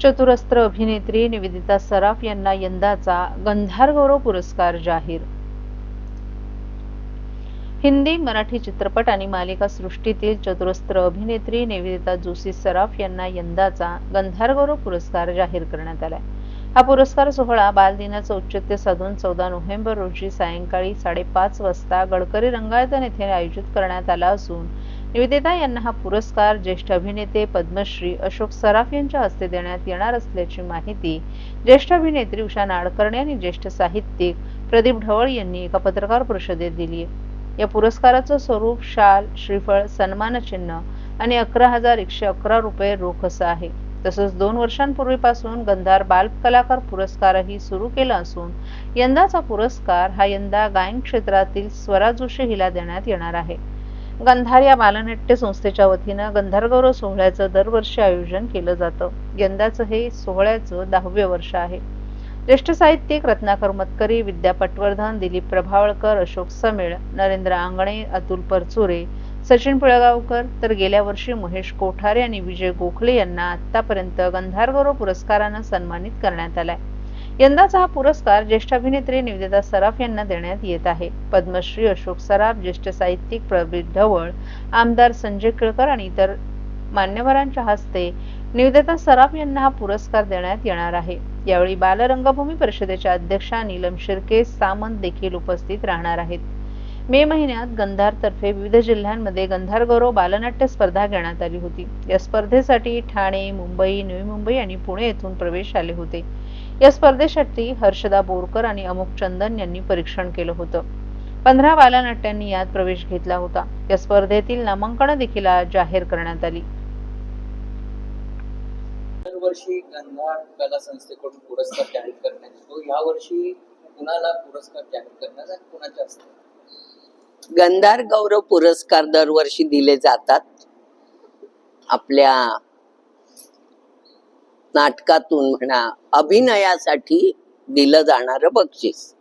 चतुरस्त्र अभिनेत्री निवेदिता सराफ यांना यंदाचा गंधार गौरव पुरस्कार जाहीर. हिंदी मराठी चित्रपट आणि मालिका सृष्टीतील चतुरस्त्र अभिनेत्री निवेदिता जोशी सराफ यांना यंदाचा गंधार गौरव पुरस्कार जाहीर करण्यात आलाय. हा पुरस्कार सोहळा बालदिनाचं औचित्य साधून चौदा नोव्हेंबर रोजी सायंकाळी साडेपाच वाजता गडकरी रंगायतन येथे आयोजित करण्यात आला असून निवेदिता यांना हा पुरस्कार ज्येष्ठ अभिनेते पद्मश्री अशोक सराफ यांच्या हस्ते देण्यात येणार असल्याची माहिती ज्येष्ठ अभिनेत्री उषा नाडकर्णी आणि ज्येष्ठ साहित्यिक प्रदीप ढवळ यांनी एका पत्रकार परिषदेत दिली या पुरस्काराचं स्वरूप शाल श्रीफळ सन्मानचिन्ह आणि अकरा हजार एकशे अकरा रुपये रोख असं आहे. तसंच दोन वर्षांपूर्वीपासून गंधार बाल कलाकार पुरस्कारही सुरू केला असून यंदाचा पुरस्कार हा यंदा गायन क्षेत्रातील स्वरा जोशी हिला देण्यात येणार आहे. गंधार या बालनाट्य संस्थेच्या वतीनं गंधारगौरव सोहळ्याचं दरवर्षी आयोजन केलं जातं. यंदाचं हे सोहळ्याचं दहावे वर्ष आहे. ज्येष्ठ साहित्यिक रत्नाकर मतकरी विद्या पटवर्धन दिलीप प्रभावळकर अशोक समेळ नरेंद्र आंगणे अतुल परचुरे सचिन पिळगावकर तर गेल्या वर्षी महेश कोठारे आणि विजय गोखले यांना आतापर्यंत गंधारगौरव पुरस्कारानं सन्मानित करण्यात आलाय. यंदाचा हा पुरस्कार ज्येष्ठ अभिनेत्री निवेदिता सराफ यांना देण्यात येत आहे. पद्मश्री अशोक सराफ ज्येष्ठ साहित्यिक प्रवीण ढवळ आमदार संजय केळकर आणि इतर मान्यवरांच्या हस्ते निवेदिता सराफ यांना हा पुरस्कार देण्यात येणार आहे. यावेळी बालरंगभूमी परिषदेच्या अध्यक्षा नीलम शिर्के सामंत देखील उपस्थित राहणार आहेत. मे महिन्यात गंधारतर्फे विविध जिल्ह्यांमध्ये गंधार गौरव बालनाट्य स्पर्धा घेण्यात आली होती. या स्पर्धेसाठी ठाणे मुंबई नवी मुंबई आणि पुणे येथून प्रवेश आले होते. या स्पर्धेसाठी हर्षदा बोरकर आणि अमुक चंदन यांनी परीक्षण केलं होतं. पंधरा बालनाट्यांनी यात प्रवेश घेतला होता. या स्पर्धेतील नामांकन देखील जाहीर करण्यात आली. दरवर्षी गंधार कला संस्थेकडून पुरस्कार जाहीर करण्यात येतो. यावर्षी कुणाला पुरस्कार जाहीर करण्यात कुणाच्या असते गंधार गौरव पुरस्कार दरवर्षी दिले जातात. आपल्या नाटकातून म्हणा अभिनयासाठी दिलं जाणारं बक्षीस.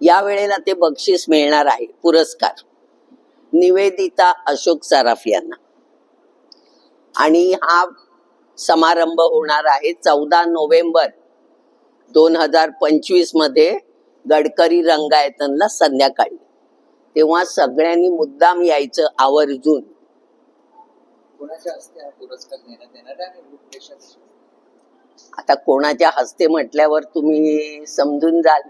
या वेळेला ते बक्षीस मिळणार आहे पुरस्कार. निवेदिता अशोक सराफ यांना. आणि हा समारंभ होणार आहे चौदा नोव्हेंबर दोन हजार पंचवीसमध्ये गडकरी रंगायतनला संध्याकाळी. तेव्हा सगळ्यांनी मुद्दाम यायचं आवर्जून? आता कोणाच्या हस्ते म्हटल्यावर तुम्ही समजून जाल.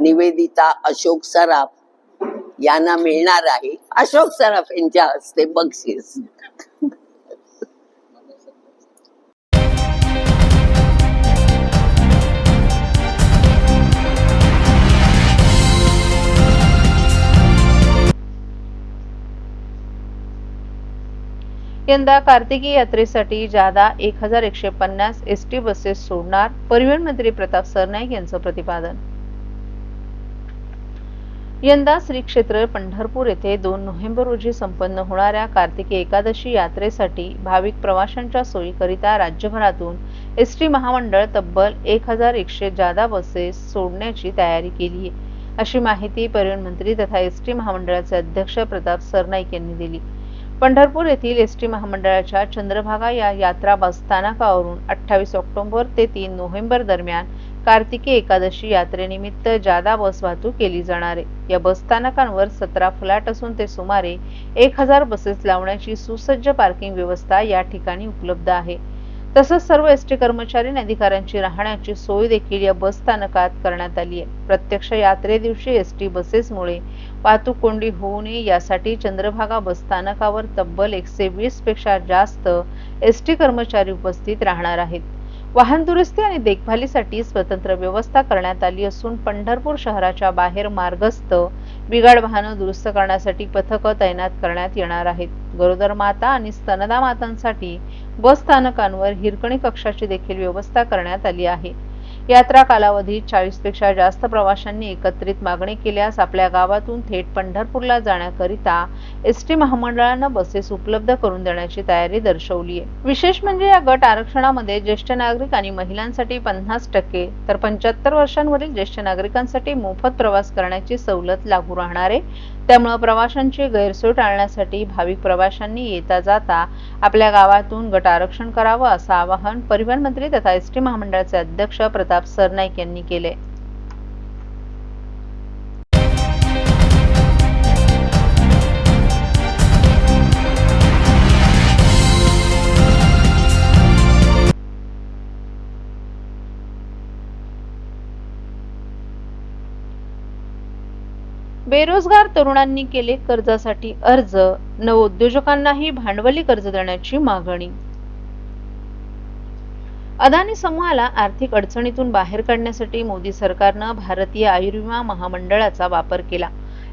निवेदिता अशोक सराफ यांना मिळणार आहे. अशोक सराफ यांच्या हस्ते बक्षीस. यंदा कार्तिकी यात्रेसाठी जादा एक हजार एकशे पन्नास एस टी बसेस सोडणार परिवहन मंत्री प्रताप सरनाईक यांचं प्रतिपादन. यंदा श्री क्षेत्र पंढरपूर येथे दोन नोव्हेंबर रोजी संपन्न होणाऱ्या कार्तिकी एकादशी यात्रेसाठी भाविक प्रवाशांच्या सोयीकरिता राज्यभरातून एस टी महामंडळ तब्बल एक हजार एकशे जादा बसेस सोडण्याची तयारी केली आहे. अशी माहिती परिवहन मंत्री तथा एस टी महामंडळाचे अध्यक्ष प्रताप सरनाईक यांनी दिली. पंढरपूर येथील एस टी महामंडळाच्या चंद्रभागा या यात्रा बस स्थानकावरून अठ्ठावीस ऑक्टोबर ते तीन नोव्हेंबर दरम्यान कार्तिकी एकादशी यात्रेनिमित्त जादा बस वाहतूक केली जाणार आहे. या बस स्थानकांवर सतरा फ्लॅट असून ते सुमारे एक हजार बसेस लावण्याची सुसज्ज पार्किंग व्यवस्था या ठिकाणी उपलब्ध आहे. तसंच सर्व एस टी कर्मचारी आणि अधिकाऱ्यांची राहण्याची सोय देखील या बस स्थानकात करण्यात आली आहे. प्रत्यक्ष यात्रे दिवशी एस टी बसेसमुळे वाहतूक कोंडी होऊ नये यासाठी चंद्रभागा बस स्थानकावर तब्बल एकशे वीसपेक्षा जास्त एस टी कर्मचारी उपस्थित राहणार आहेत. वाहन दुरुस्ती आणि देखभालीसाठी स्वतंत्र व्यवस्था करण्यात आली असून पंढरपूर शहराच्या बाहेर मार्गस्थ बिघाड वाहनं दुरुस्त करण्यासाठी पथकं तैनात करण्यात येणार आहेत. गरोदर माता आणि स्तनदा मातांसाठी बस स्थानकांवर हिरकणी कक्षाची देखील व्यवस्था करण्यात आली आहे. यात्रा कालावधीत चाळीसपेक्षा जास्त प्रवाशांनी एकत्रित मागणी केल्यास आपल्या गावातून थेट पंढरपूरला जाण्याकरिता एस टी महामंडळानं बसेस उपलब्ध करून देण्याची तयारी दर्शवली आहे विशेष म्हणजे या गट आरक्षणामध्ये ज्येष्ठ नागरिक आणि महिलांसाठी पन्नास टक्के तर पंच्याहत्तर वर्षांवरील ज्येष्ठ नागरिकांसाठी मोफत प्रवास करण्याची सवलत लागू राहणार आहे. त्यामुळे प्रवाशांची गैरसोय टाळण्यासाठी भाविक प्रवाशांनी येता जाता आपल्या गावातून गट आरक्षण करावं असं आवाहन परिवहन मंत्री तथा एस टी महामंडळाचे अध्यक्ष प्रताप सरनाईक यांनी केले. बेरोजगार तरुणांनी केले कर्जासाठी अर्ज नवउद्योजकांनाही भांडवली कर्ज देण्याची मागणी अदानी समूहाला आर्थिक अडचणीतून बाहेर काढण्यासाठी मोदी सरकारनं भारतीय आयुर्विमा महामंडळाचा वापर केला.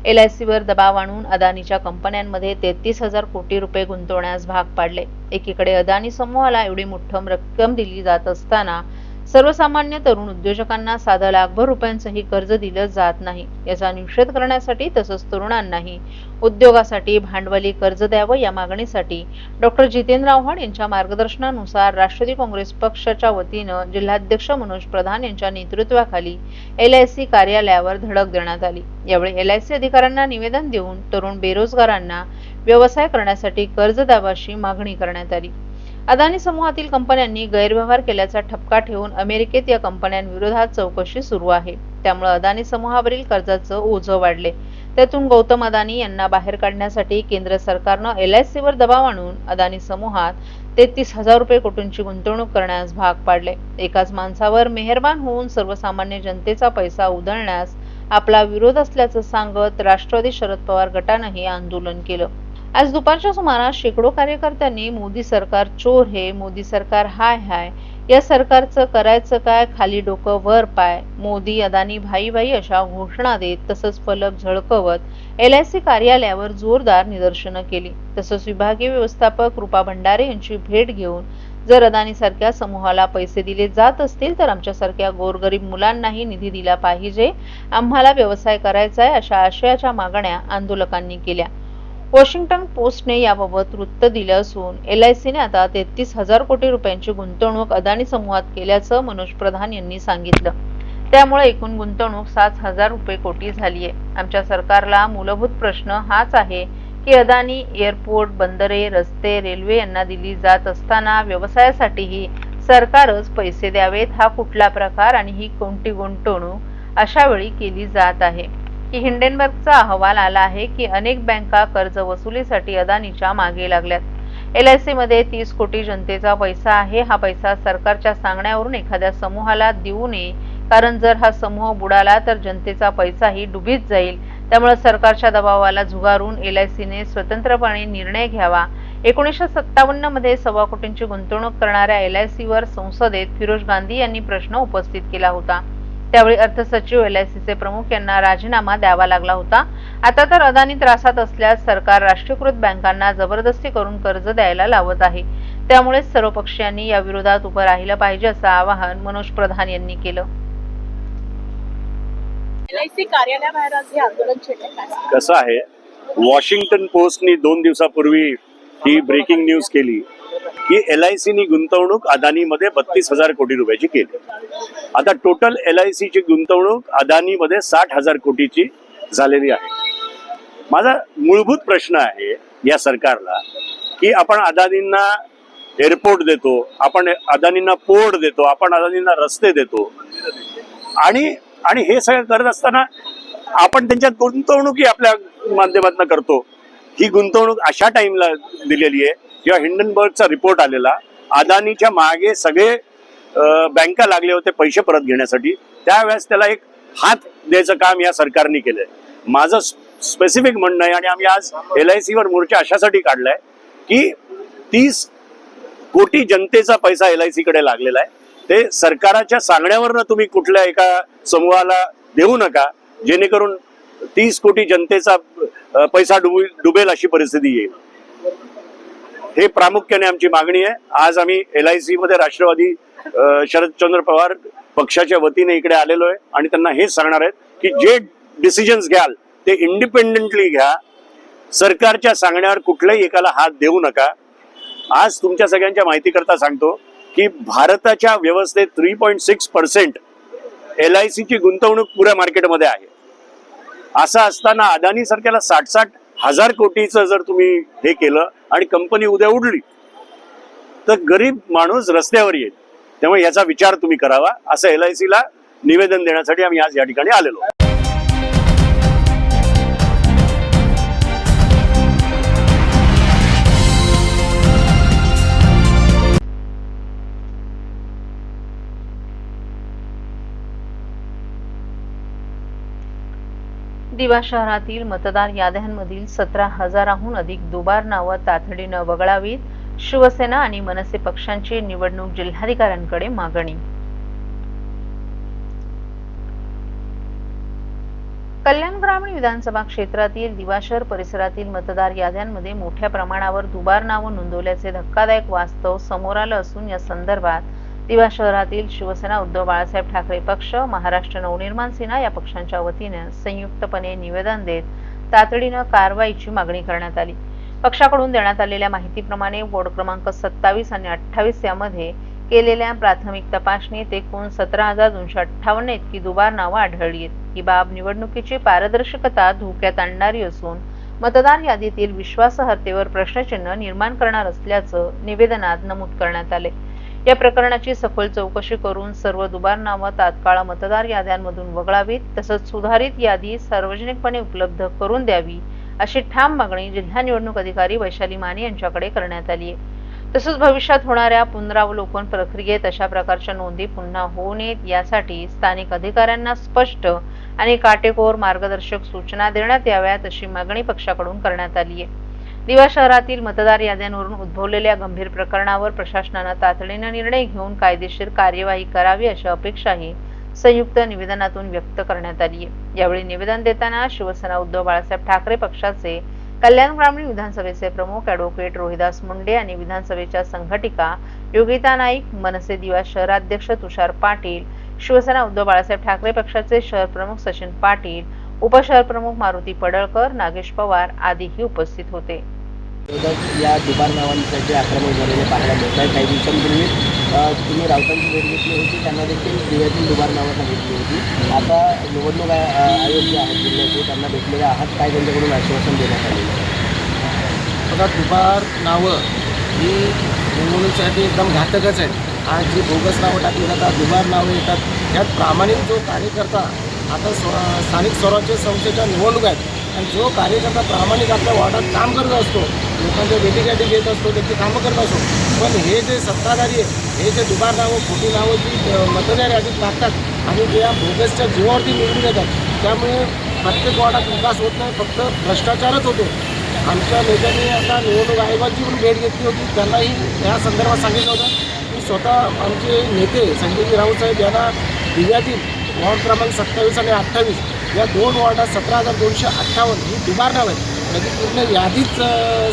एल आय सीवर दबाव आणून अदानीच्या कंपन्यांमध्ये तेहतीस हजार कोटी रुपये गुंतवण्यास भाग पाडले. एकीकडे अदानी समूहाला एवढी मोठम रक्कम दिली जात असताना सर्वसामान्य तरुण उद्योजकांना साधा लाखभर रुपयांचंही कर्ज दिलं जात नाही. याचा निषेध करण्यासाठी तसंच तरुणांनाही उद्योगासाठी भांडवली कर्ज द्यावं या मागणीसाठी डॉक्टर जितेंद्र आव्हाड यांच्या मार्गदर्शनानुसार राष्ट्रवादी काँग्रेस पक्षाच्या वतीनं जिल्हाध्यक्ष मनोज प्रधान यांच्या नेतृत्वाखाली एल आय सी कार्यालयावर धडक देण्यात आली. यावेळी एल आय सी अधिकाऱ्यांना निवेदन देऊन तरुण बेरोजगारांना व्यवसाय करण्यासाठी कर्ज द्यावाशी मागणी करण्यात आली. अदानी समूहातील कंपन्यांनी गैरव्यवहार केल्याचा ठपका ठेवून अमेरिकेत या कंपन्यांविरोधात चौकशी सुरू आहे. त्यामुळे अदानी समूहावरील कर्जाचं ओझं वाढले. त्यातून गौतम अदानी यांना बाहेर काढण्यासाठी केंद्र सरकारनं एल आय सीवर दबाव आणून अदानी समूहात तेहतीस हजार रुपये कोटींची गुंतवणूक करण्यास भाग पाडले. एकाच माणसावर मेहरबान होऊन सर्वसामान्य जनतेचा पैसा उधळण्यास आपला विरोध असल्याचं सांगत राष्ट्रवादी शरद पवार गटानंही आंदोलन केलं. आज दुपारच्या सुमारास शेकडो कार्यकर्त्यांनी मोदी सरकार चोर हे मोदी सरकार हाय हाय या सरकारचं करायचं काय खाली डोकं वर पाय. मोदी अदानी भाई भाई अशा घोषणा देत तसंच फलक झळकवत एल आय सी कार्यालयावर जोरदार निदर्शनं केली. तसंच विभागीय व्यवस्थापक कृपा भंडारे यांची भेट घेऊन जर अदानी सारख्या समूहाला पैसे दिले जात असतील तर आमच्यासारख्या गोरगरीब मुलांनाही निधी दिला पाहिजे. आम्हाला व्यवसाय करायचा आहे अशा आशयाच्या मागण्या आंदोलकांनी केल्या. वॉशिंग्टन पोस्टने याबाबत वृत्त दिलं असून एल आय सीने आता तेहतीस हजार कोटी रुपयांची गुंतवणूक अदानी समूहात केल्याचं मनोज प्रधान यांनी सांगितलं. त्यामुळे एकूण गुंतवणूक सात हजार रुपये कोटी झाली आहे आमच्या सरकारला मूलभूत प्रश्न हाच आहे की अदानी एअरपोर्ट बंदरे रस्ते रेल्वे यांना दिली जात असताना व्यवसायासाठीही सरकारच पैसे द्यावेत हा कुठला प्रकार आणि ही कोणती गुंतवणूक अशा वेळी केली जात आहे. की हिंडेनबर्गचा अहवाल आला आहे की अनेक बँका कर्ज वसुलीसाठी अदानीच्या मागे लागल्यात. एल आय सी मध्ये तीस कोटी जनतेचा पैसा आहे. हा पैसा सरकारच्या सांगण्यावरून एखाद्या समूहाला देऊ नये. कारण जर हा समूह बुडाला तर जनतेचा पैसाही डुबीत जाईल. त्यामुळे सरकारच्या दबावाला झुगारून एल आय सीने स्वतंत्रपणे निर्णय घ्यावा. एकोणीसशे सत्तावन्नमध्ये सव्वा कोटींची गुंतवणूक करणाऱ्या एल आय सीवर संसदेत फिरोज गांधी यांनी प्रश्न उपस्थित केला होता. त्यावेळी अर्थसचिव एल आय सीचे प्रमुख यांना राजीनामा द्यावा लागला होता. आता तर अदानी त्रासात असल्यास सरकार राष्ट्रीयकृत बँकांना जबरदस्ती करून कर्ज द्यायला लावत आहे. त्यामुळेच सर्व पक्षीयांनी या विरोधात उभं राहिलं पाहिजे असं आवाहन मनोज प्रधान यांनी केलं. कसं आहे? वॉशिंग्टन पोस्टनी दोन दिवसापूर्वी ही ब्रेकिंग न्यूज केली. की एल आय सीनी गुंतवणूक अदानीमध्ये बत्तीस हजार कोटी रुपयाची केली. आता टोटल एल आय सीची गुंतवणूक अदानीमध्ये साठ हजार कोटीची झालेली आहे. माझा मूलभूत प्रश्न आहे या सरकारला की आपण अदानींना एअरपोर्ट देतो आपण अदानींना पोर्ट देतो आपण अदानींना रस्ते देतो. आणि आणि हे सगळं करत असताना आपण त्यांच्यात गुंतवणुकी आपल्या माध्यमातून करतो. ही गुंतवणूक अशा टाइमला दिलेली आहे. किंवा हिंडनबर्गचा रिपोर्ट आलेला अदानीच्या मागे सगळे बँका लागले होते पैसे परत घेण्यासाठी. त्यावेळेस त्याला एक हात द्यायचं काम या सरकारने केलंय. माझं स्पेसिफिक म्हणणं आहे आणि आम्ही आज एल आय सीवर मोर्चा अशासाठी काढलाय की तीस कोटी जनतेचा पैसा एल आय सीकडे लागलेला आहे. ते सरकाराच्या सांगण्यावरनं तुम्ही कुठल्या एका समूहाला देऊ नका जेणेकरून तीस कोटी जनतेचा पैसा डुबू डुबेल अशी परिस्थिती येईल. हे प्रामुख्याने आमची मागणी आहे. आज आम्ही एल आय सी मध्ये राष्ट्रवादी शरदचंद्र पवार पक्षाच्या वतीने इकडे आलेलो आहे आणि त्यांना हेच सांगणार आहेत की जे डिसिजन्स घ्याल ते इंडिपेंडेंटली घ्या. सरकारच्या सांगण्यावर कुठल्याही एकाला हात देऊ नका. आज तुमच्या सगळ्यांच्या माहितीकरता सांगतो की भारताच्या व्यवस्थेत three point six percent L I सीची गुंतवणूक पुऱ्या मार्केटमध्ये आहे. असं असताना अदानी सारख्याला साठ साठ हजार कोटीचं जर तुम्ही हे केलं आणि कंपनी उद्या उडली तर गरीब माणूस रस्त्यावर येईल. त्यामुळे याचा विचार तुम्ही करावा असं एल आय सीला निवेदन देण्यासाठी आम्ही आज या ठिकाणी आलेलो दिवा शहरातील मतदार याद्यांमधील सतरा हजाराहून अधिक दुबार नावं तातडीनं वगळावीत. शिवसेना आणि मनसे पक्षांची निवडणूक जिल्हाधिकाऱ्यांकडे मागणी. कल्याण ग्रामीण विधानसभा क्षेत्रातील दिवा शहर परिसरातील मतदार याद्यांमध्ये मोठ्या प्रमाणावर दुबार नावं नोंदवल्याचे धक्कादायक वास्तव समोर आलं असून या संदर्भात दिवा शहरातील शिवसेना उद्धव बाळासाहेब ठाकरे पक्ष महाराष्ट्र नवनिर्माण सेना या पक्षांच्या वतीने संयुक्तपणे निवेदन देत तातडीनं कारवाईची मागणी करण्यात आली. पक्षाकडून देण्यात आलेल्या माहितीप्रमाणे वॉर्ड क्रमांक सत्तावीस आणि अठ्ठावीस यामध्ये केलेल्या प्राथमिक तपासणीत एकूण सतरा हजार दोनशे अठ्ठावन्न इतकी दुबार नावं आढळली आहेत. ही बाब निवडणुकीची पारदर्शकता धोक्यात आणणारी असून मतदार यादीतील विश्वासार्हतेवर प्रश्नचिन्ह निर्माण करणार असल्याचं निवेदनात नमूद करण्यात आले या प्रकरणाची सखोल चौकशी करून सर्व दुबार नावं तात्काळ मतदार याद्यांमधून वगळावीत तसंच सुधारित यादी सार्वजनिकपणे उपलब्ध करून द्यावी अशी ठाम मागणी जिल्हा निवडणूक अधिकारी वैशाली माने यांच्याकडे करण्यात आली आहे. तसंच भविष्यात होणाऱ्या पुनरावलोकन प्रक्रियेत अशा प्रकारच्या नोंदी पुन्हा होऊ नयेत यासाठी स्थानिक अधिकाऱ्यांना स्पष्ट आणि काटेकोर मार्गदर्शक सूचना देण्यात याव्यात अशी मागणी पक्षाकडून करण्यात आली आहे. दिवा शहरातील मतदार याद्यांवरून उद्भवलेल्या गंभीर प्रकरणावर प्रशासनानं तातडीनं निर्णय घेऊन कायदेशीर कार्यवाही करावी अशी अपेक्षाही संयुक्त निवेदनातून व्यक्त करण्यात आली आहे. यावेळी निवेदन देताना शिवसेना उद्धव बाळासाहेब ठाकरे पक्षाचे कल्याण ग्रामीण विधानसभेचे प्रमुख ॲडव्होकेट रोहिदास मुंडे आणि विधानसभेच्या संघटिका योगिता नाईक मनसे दिवा शहराध्यक्ष तुषार पाटील शिवसेना उद्धव बाळासाहेब ठाकरे पक्षाचे शहर प्रमुख सचिन पाटील उपशहर प्रमुख मारुती पडळकर नागेश पवार आदीही उपस्थित होते. या दुबार नावांसाठी आक्रमण झालेले पाहायला मिळत आहे काही दिवसांपूर्वी तुम्ही राऊतांची भेट घेतली होती त्यांना देखील दिव्यातील दुबार नावं सांगितली होती. आता निवडणूक आयोग जे आहेत जिल्ह्याचे त्यांना भेटलेले आहात काय त्यांच्याकडून आश्वासन देण्यात आलेलं आहे? बघा दुबार नावं ही निवडणुकीसाठी एकदम घातकच आहेत. आज जी बोगस नावं टाकली जातात दुबार नावं येतात त्यात प्रामाणिक जो कार्यकर्ता आता स्व स्थानिक स्वराज्य संस्थेच्या निवडणूक आहेत. आणि जो कार्यकर्ता प्रामाणिक आपल्या वॉर्डात काम करत असतो लोकांच्या भेटीगाठी घेत असतो त्याची कामं करत असतो. पण हे जे सत्ताधारी आहेत हे जे दुबार नावं खोटी नावं जी मतदार यादीत टाकतात आणि जे या बोगसच्या जीवावरती निवडून येतात त्यामुळे प्रत्येक वॉर्डात विकास होत नाही फक्त भ्रष्टाचारच होतो. आमच्या नेत्यांनी आता निवडणूक आयोगाची पण भेट घेतली होती त्यांनाही या संदर्भात सांगितलं होतं. की स्वतः आमचे नेते संजयजी राऊत साहेब यांना दिव्यातील वॉर्ड क्रमांक सत्तावीस आणि अठ्ठावीस या दोन वॉर्डात सतरा हजार दोनशे अठ्ठावन्न ही दुबार नाव आहेत. म्हणजे पूर्ण यादीच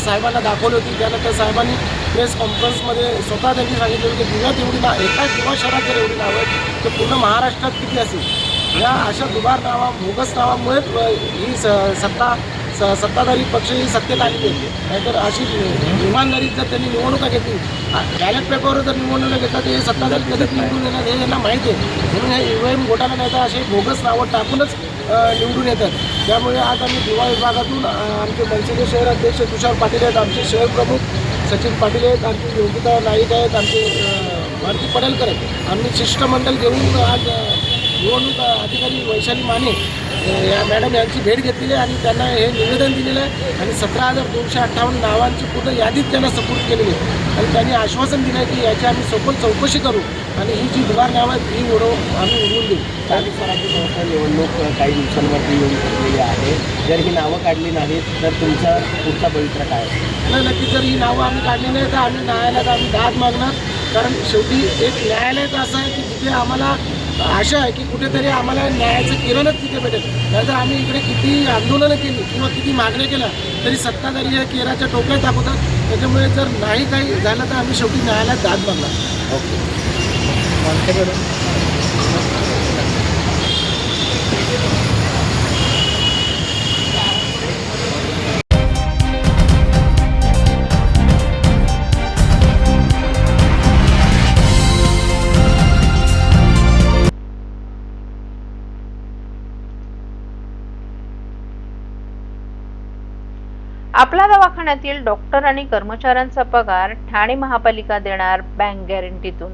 साहेबांना दाखवली होती. त्यानंतर साहेबांनी प्रेस कॉन्फरन्समध्ये स्वतः त्यांनी सांगितलं की दिव्यात एवढी नाव एका किंवा शहरात जर एवढी नावं आहेत तर पूर्ण महाराष्ट्रात किती असेल? या अशा दुबार नावा बोगस नावामुळेच ही स सत्ता स सत्ताधारी पक्ष ही सत्तेत आलेली नाहीतर अशी इमानदारी जर त्यांनी निवडणुका घेतली बॅलेट पेपरवर जर निवडणुका घेतल्या तर हे सत्ताधारी कधीच निवडून येणार हे यांना माहिती आहे. म्हणून हे ईव्हीएम घोटाळा नाही तर असे बोगस नावं टाकूनच निवडून येतात. त्यामुळे आज आम्ही दिवा विभागातून आमचे मनसेचे शहर अध्यक्ष तुषार पाटील आहेत आमचे शहर प्रमुख सचिन पाटील आहेत आमचे योगिता नाईक आहेत आमचे भारती पडेलकर आहेत. आम्ही शिष्टमंडळ घेऊन आज निवडणूक अधिकारी वैशाली माने या मॅडम यांची भेट घेतलेली आहे आणि त्यांना हे निवेदन दिलेलं आहे. आणि सतरा हजार दोनशे अठ्ठावन्न नावांची पूर्ण यादीच त्यांना सपोर्ट केलेली आहे. आणि त्यांनी आश्वासन दिलं आहे की याची आम्ही सखोल चौकशी करू आणि ही जी दुबार नावं आहेत ही उडव आम्ही उडवून देऊ. स्थानिक स्वराज्य संस्था निवडणूक काही दिवसांवरती येऊन ठरलेली आहे. जर ही नावं काढली नाहीत तर तुमचा पुढचा पवित्र काय? नाही नक्की जर ही नावं आम्ही काढली नाही तर आम्ही न्यायालयात आम्ही दाद मागणार. कारण शेवटी एक न्यायालयात असं आहे की जिथे आम्हाला आशा आहे की कुठेतरी आम्हाला न्यायाचं किरणच तिथे भेटेल. नाहीतर आम्ही इकडे किती आंदोलनं केली किंवा किती मागण्या केल्या तरी सत्ताधारी या केराच्या टोप्यात दाखवतात त्याच्यामुळे जर नाही काही झालं तर आम्ही शेवटी न्यायालयात दाद मागला ओके. आपला दवाखान्यातील डॉक्टर आणि कर्मचाऱ्यांचा पगार ठाणे महापालिका देणार बँक गॅरंटीतून.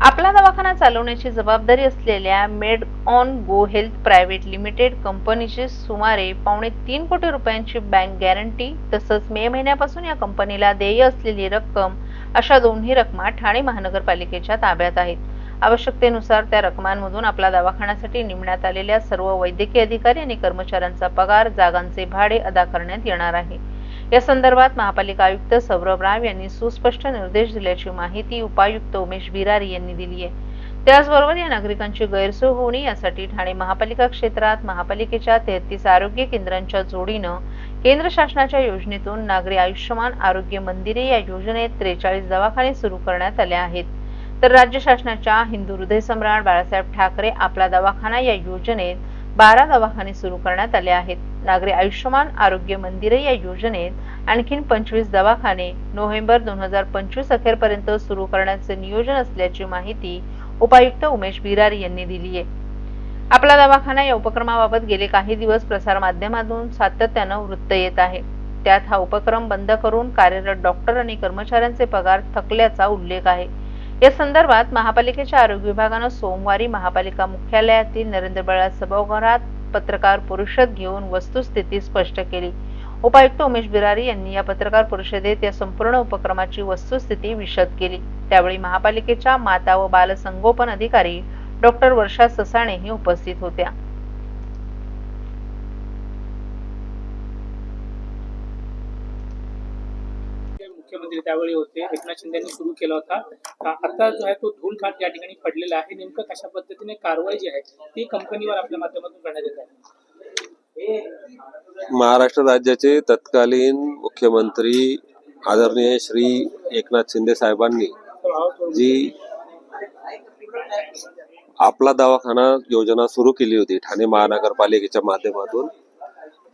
आपला दवाखाना चालवण्याची जबाबदारी असलेल्या Med On Go health private limited कंपनीची सुमारे पावणे तीन कोटी रुपयांची बँक गॅरंटी तसंच मे महिन्यापासून या कंपनीला देय असलेली रक्कम अशा दोन्ही रकमा ठाणे महानगरपालिकेच्या ताब्यात आहेत. आवश्यकतेनुसार त्या रकमांमधून आपला दवाखान्यासाठी नेमण्यात आलेल्या सर्व वैद्यकीय अधिकारी आणि कर्मचाऱ्यांचा पगार जागांचे भाडे अदा करण्यात येणार आहे. या संदर्भात महापालिका आयुक्त सौरभ राव यांनी सुस्पष्ट निर्देश दिल्याची माहिती उपायुक्त उमेश बिरारी यांनी दिली आहे. त्याचबरोबर या नागरिकांची गैरसोय होऊ नये यासाठी ठाणे महापालिका क्षेत्रात महापालिकेच्या तेहतीस आरोग्य केंद्रांच्या जोडीनं केंद्र शासनाच्या योजनेतून नागरी आयुष्यमान आरोग्य मंदिरे या योजनेत त्रेचाळीस दवाखाने सुरू करण्यात आले आहेत. तर राज्य शासनाच्या हिंदू हृदय सम्राट बाळासाहेब ठाकरे आपला दवाखाना या योजनेत बारा दवाखाने सुरू करण्यात आले आहेत. नागरी आयुष्यमान आरोग्य मंदिरे या योजनेत आणखीन पंचवीस दवाखाने नोव्हेंबर दोन हजार पंचवीस अखेरपर्यंत सुरू करण्याचे नियोजन असल्याची माहिती उपायुक्त उमेश बिरारी यांनी दिली आहे. आपला दवाखाना या उपक्रमाबाबत गेले काही दिवस प्रसारमाध्यमातून सातत्यानं वृत्त येत आहे. त्यात हा उपक्रम बंद करून कार्यरत डॉक्टर आणि कर्मचाऱ्यांचे पगार थकल्याचा उल्लेख आहे. या संदर्भात महापालिकेच्या आरोग्य विभागानं सोमवारी महापालिका मुख्यालयातील नरेंद्र बळा सभागृहात पत्रकार परिषद घेऊन वस्तुस्थिती स्पष्ट केली. उपायुक्त उमेश बिरारी यांनी या पत्रकार परिषदेत या संपूर्ण उपक्रमाची वस्तुस्थिती विशद केली. त्यावेळी महापालिकेच्या माता व बालसंगोपन अधिकारी डॉक्टर वर्षा ससाणेही उपस्थित होत्या ते मुख्यमंत्री त्यावेळी होते. एकनाथ शिंदे यांनी सुरू केला होता. आता जो आहे तो धूल खाट या ठिकाणी पडलेला आहे नेमकं कशा पद्धतीने कारवाई जी आहे ती कंपनीवर आपल्या माध्यमातून करण्यात येत आहे? महाराष्ट्र राज्याचे तत्कालीन मुख्यमंत्री आदरणीय श्री एकनाथ शिंदे साहेबांनी जी आपला दवाखाना योजना सुरू केली होती ठाणे महानगरपालिकेच्या माध्यमातून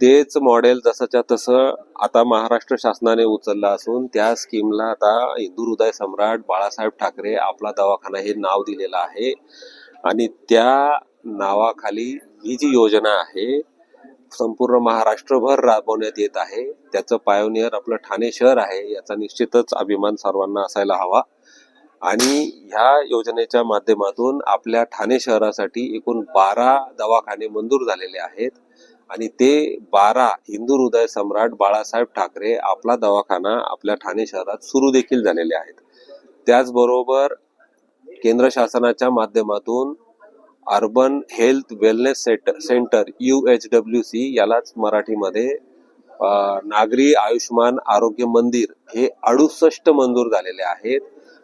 तेच मॉडेल जसंच्या तसं आता महाराष्ट्र शासनाने उचललं असून त्या स्कीमला आता हिंदू हृदय सम्राट बाळासाहेब ठाकरे आपला दवाखाना हे नाव दिलेलं आहे. आणि त्या नावाखाली ही जी योजना आहे संपूर्ण महाराष्ट्रभर राबवण्यात येत आहे. त्याचं पायोनियर आपलं ठाणे शहर आहे याचा निश्चितच अभिमान सर्वांना असायला हवा. आणि ह्या योजनेच्या माध्यमातून आपल्या ठाणे शहरासाठी एकूण बारा दवाखाने मंजूर झालेले आहेत. आणि ते बारा हिंदू हृदय सम्राट बाळासाहेब ठाकरे आपला दवाखाना आपल्या ठाणे शहरात सुरू देखील झालेले आहेत. त्याचबरोबर केंद्र शासनाच्या माध्यमातून urban health wellness centre centre U H W C यालाच मराठीमध्ये नागरी आयुष्मान आरोग्य मंदिर हे अडुसष्ट मंजूर झालेले आहेत.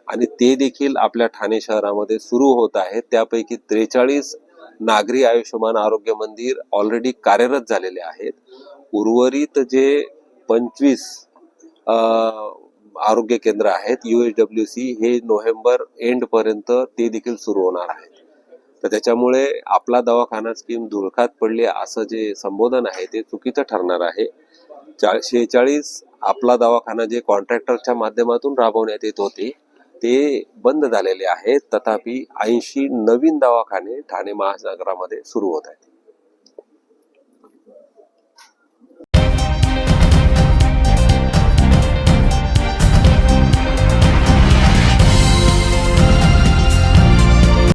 आणि ते देखील आपल्या ठाणे शहरामध्ये सुरू होत आहेत. त्यापैकी त्रेचाळीस नागरी आयुष्यमान आरोग्य मंदिर ऑलरेडी कार्यरत झालेले आहेत. उर्वरित जे पंचवीस आरोग्य केंद्र आहेत यू डब्ल्यू सी हे नोव्हेंबर एंड पर्यंत ते देखील सुरू होणार आहेत. तर त्याच्यामुळे आपला दवाखाना स्कीम धुळखात पडली असं जे संबोधन आहे ते चुकीचं ठरणार आहे. चा शेहेचाळीस आपला दवाखाना जे कॉन्ट्रॅक्टरच्या माध्यमातून राबवण्यात येत होते ते बंद झालेले आहेत. तथापि ऐंशी नवीन दवाखाने ठाणे महानगरामध्ये सुरू होत आहेत.